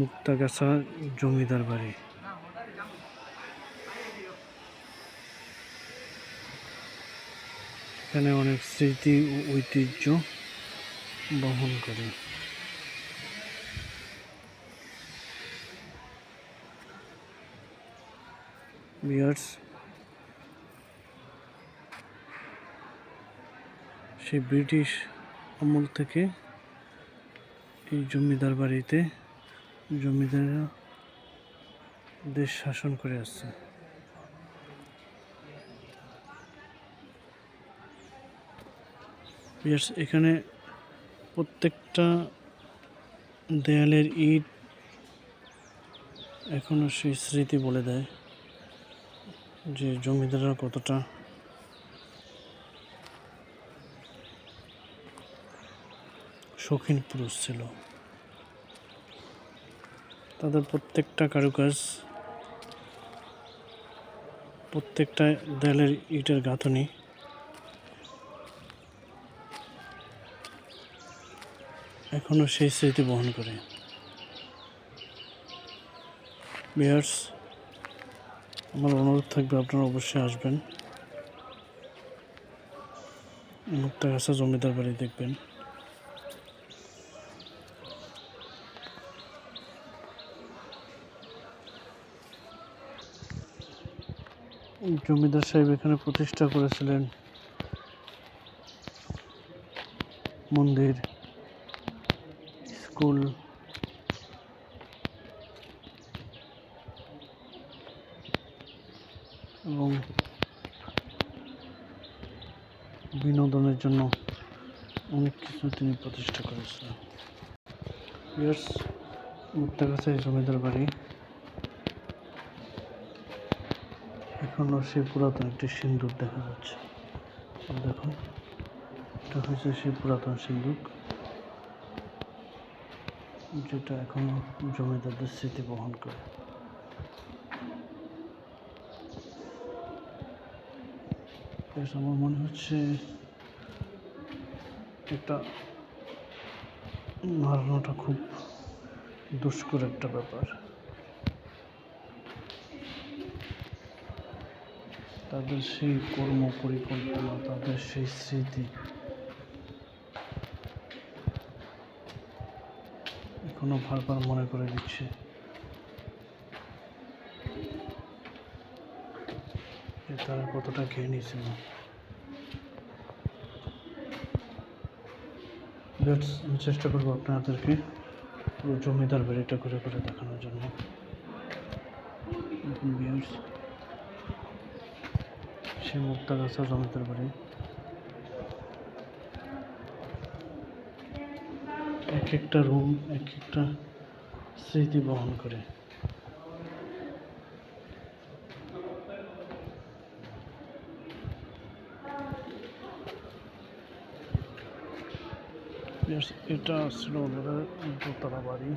মুক্তাগাছা জমিদার বাড়ি। এখানে অনেক স্মৃতি ঐতিহ্য বহন করে। বিয়ার্স সেই ব্রিটিশ আমল থেকে এই জমিদার বাড়িতে জমিদাররা দেশ শাসন করে আসছে। এখানে প্রত্যেকটা দেয়ালের ইট এখনও সেই স্মৃতি বলে দেয় যে জমিদাররা কতটা শৌখিন পুরুষ ছিল। তাদের প্রত্যেকটা কারুকাজ, প্রত্যেকটা দেয়ালের ইটের গাঁথনি, এখনও সেই স্মৃতি বহন করে। বিয়ার্স আমার অনুরোধ থাকবে আপনারা অবশ্যই আসবেন। মুক্তাগাছা জমিদার বাড়ি দেখবেন। জমিদার সাহেব এখানে প্রতিষ্ঠা করেছিলেন। মন্দির, স্কুল। এবং বিনোদনের জন্য অনেক কিছু তিনি প্রতিষ্ঠা করেছিলেন। ইয়ার্স, মুক্তাগাছা জমিদার বাড়ি। এখনও সেই পুরাতন একটি সিন্দুক দেখা যাচ্ছে। দেখুন, এটা হচ্ছে সেই পুরাতন সিন্দুক, যেটা এখনও জমিদারদের স্মৃতি বহন করে। আমার মনে হচ্ছে এটা হারানোটা খুব দুষ্কর একটা ব্যাপার। তাদের সেই কর্ম পরিকল্পনা, তাদের সেই স্মৃতি। এখনও বারবার মনে করে দিচ্ছে। যে তারা কতটা খেয়ে ছিল Let's- আমি চেষ্টা করব আপনাদেরকে পুরো জমিদার বাড়িটা করে করে দেখানোর জন্য। সে মুক্তাগাছা জমিদার বাড়ি এক একটা রুম, এক একটা স্মৃতি বহন করে। এটা ছিল ওনাদের দোতলা বাড়ি।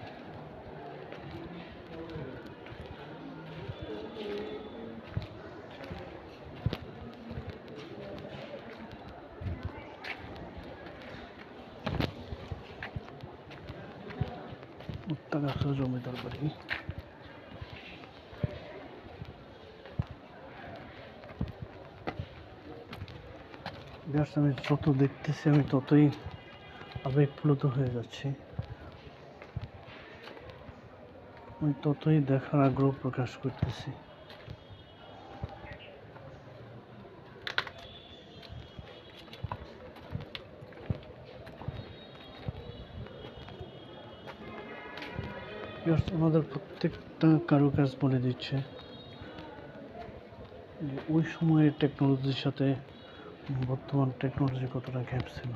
মুক্তাগাছা জমিদার বাড়ি আমি যত দেখতেছি, আমি ততই আবেগপ্লুত হয়ে যাচ্ছি। আমি ততই দেখার আগ্রহ প্রকাশ করতেছি। আমাদের প্রত্যেকটা কারুকাজ বলে দিচ্ছে। ওই সময়ের টেকনোলজির সাথে বর্তমান টেকনোলজি কতটা গ্যাপ ছিল।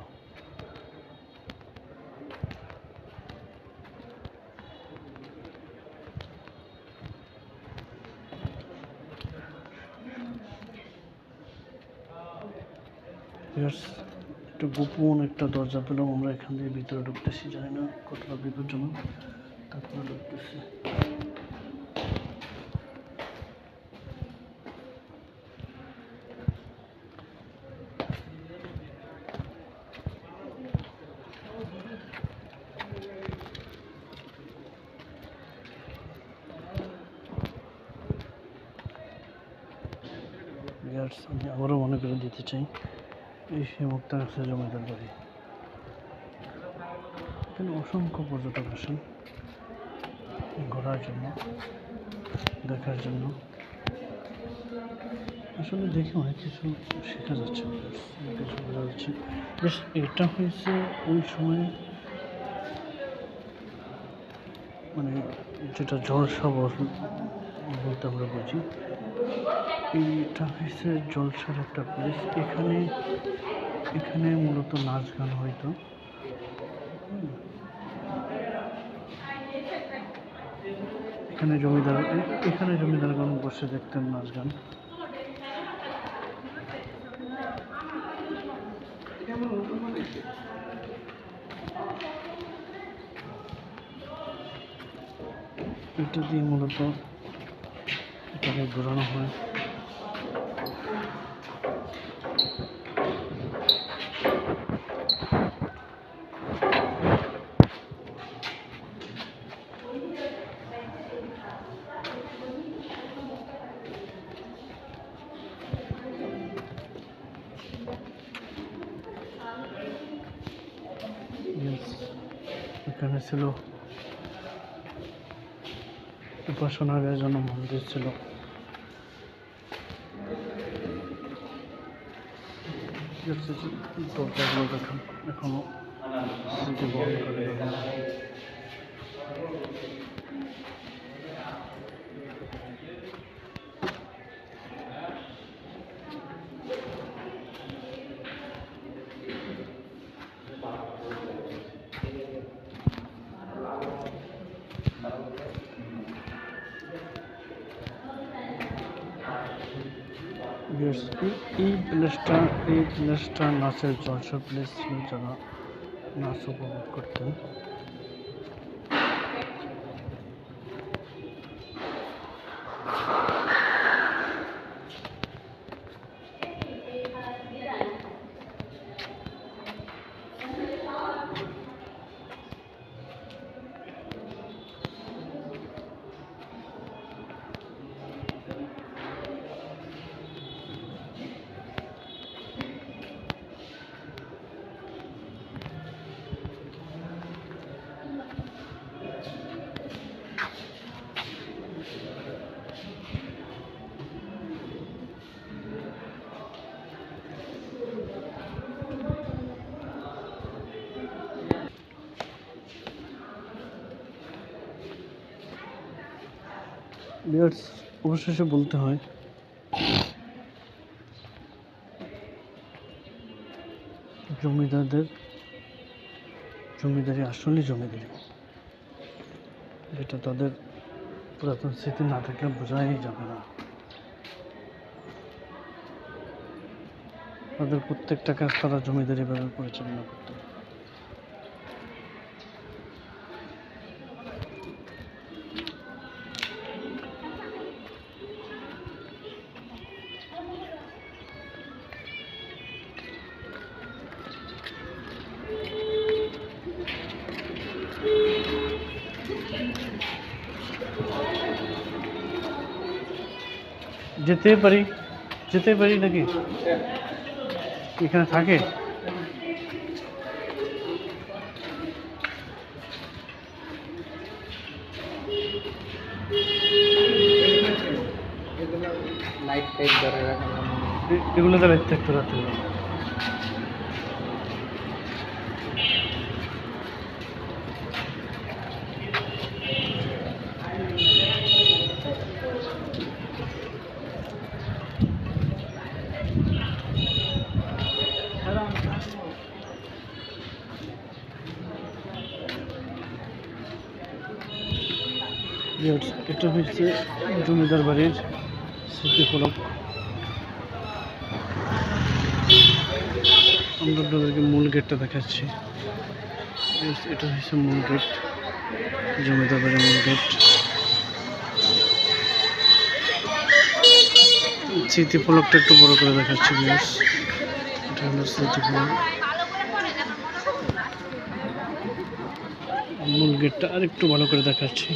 একটা গোপন একটা দরজা পেলাম আমরা এখান দিয়ে ভিতরে ঢুকতেছি, জানি না কতটা বিপজ্জনক। তারপর ধরতেছি আমি আবারও মনে করে দিতে চাই, এই সে আছে জমিদার বাড়ি। এখানে অসংখ্য পর্যটক আসেন। ঘোরার জন্য, দেখার জন্য। আসলে দেখে অনেক কিছু শেখা যাচ্ছে। কিছু বোঝা যাচ্ছে বেশ, এটা হয়েছে ওই সময় মানে যেটা জলসা বল- বলতে আমরা বুঝি। এইটা হয়েছে জলসার একটা প্লেস এখানে এখানে মূলত নাচ গান হইতো। এখানে জমিদার এখানে জমিদারগণ বসে দেখতেন নাচ গান এটা দিয়ে মূলত এটাকে ঘোরানো হয়। এখানে ছিল। উপাসনার জন্য মন্দির ছিল। দরজাগুলো দেখুন এখনও বহন করে। এই- প্লেসটা এই প্লেসটা নাচের জলসব প্লেস যারা নাচ উপভোগ করতেন। বিয়ার্স, অবশেষে বলতে হয়। জমিদারদের, জমিদারি আসলে জমিদারি। যেটা তাদের পুরাতন স্মৃতি না থাকলে বোঝাই যাবে না। তাদের প্রত্যেকটা কাজ তারা জমিদারি ভাবে পরিচালনা করত। যেতে পারি যেতে পারি নাকি এখানে থাকে লাইট টাইট ধরে রাখা এ- এটা হচ্ছে জমিদার বাড়ির স্মৃতিফলক আমরা আপনাদেরকে মূল গেটটা দেখাচ্ছি। এটা হচ্ছে মূল গেট, জমিদার বাড়ির মূল গেট। স্মৃতিফলকটা একটু বড় করে দেখাচ্ছি এটা হলো স্মৃতিফলক মূল গেটটা আর একটু ভালো করে দেখাচ্ছি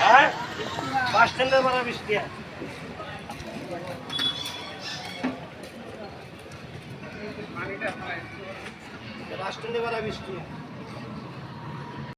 ভিউয়ার্স বাস স্ট্যান্ডের ভাড়া বিশ টাকা বাস স্ট্যান্ডে ভাড়া বিশ টাকা